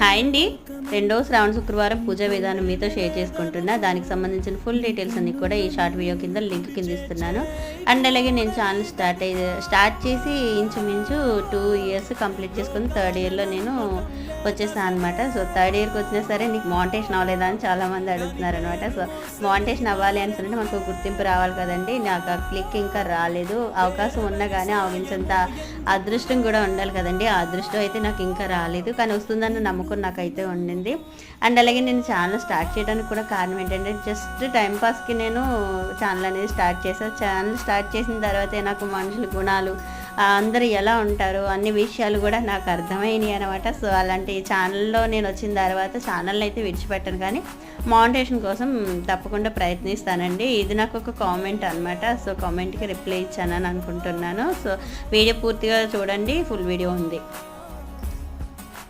Hi అండి. రెండో శ్రావణ శుక్రవారం పూజా విధానం మీతో షేర్ చేసుకుంటున్నా. దానికి సంబంధించిన ఫుల్ డీటెయిల్స్ అన్ని కూడా ఈ షార్ట్ వీడియో కింద లింక్ కింద ఇస్తున్నాను. అండ్ అలాగే నేను ఛానల్ స్టార్ట్ అయ్యి స్టార్ట్ చేసి ఇంచుమించు టూ ఇయర్స్ కంప్లీట్ చేసుకుని థర్డ్ ఇయర్లో నేను వచ్చేసాను అనమాట సో థర్డ్ ఇయర్కి వచ్చినా సరే నీకు మౌంటేషన్ అవ్వలేదా అని చాలామంది అడుగుతున్నారు అనమాట సో మౌంటేషన్ అవ్వాలి అని అంటే మనకు గుర్తింపు రావాలి కదండి. నాకు ఆ క్లిక్ ఇంకా రాలేదు. అవకాశం ఉన్నా కానీ ఆవించంత అదృష్టం కూడా ఉండాలి కదండి. ఆ అదృష్టం అయితే నాకు ఇంకా రాలేదు. కానీ వస్తుందన్న నమ్మకం నాకైతే ఉండింది అండ్ అలాగే నేను ఛానల్ స్టార్ట్ చేయడానికి కూడా కారణం ఏంటంటే జస్ట్ టైంపాస్కి నేను ఛానల్ అనేది స్టార్ట్ చేశాను ఛానల్ స్టార్ట్ చేసిన తర్వాతే నాకు మనుషుల గుణాలు అందరూ ఎలా ఉంటారు అన్ని విషయాలు కూడా నాకు అర్థమైనాయి అనమాట. సో అలాంటి ఛానల్లో నేను వచ్చిన తర్వాత ఛానల్ అయితే విడిచిపెట్టాను కానీ మౌంటేషన్ కోసం తప్పకుండా ప్రయత్నిస్తానండి. ఇది నాకు ఒక కామెంట్ అనమాట. సో కామెంట్కి రిప్లై ఇచ్చానని అనుకుంటున్నాను. సో వీడియో పూర్తిగా చూడండి. ఫుల్ వీడియో ఉంది.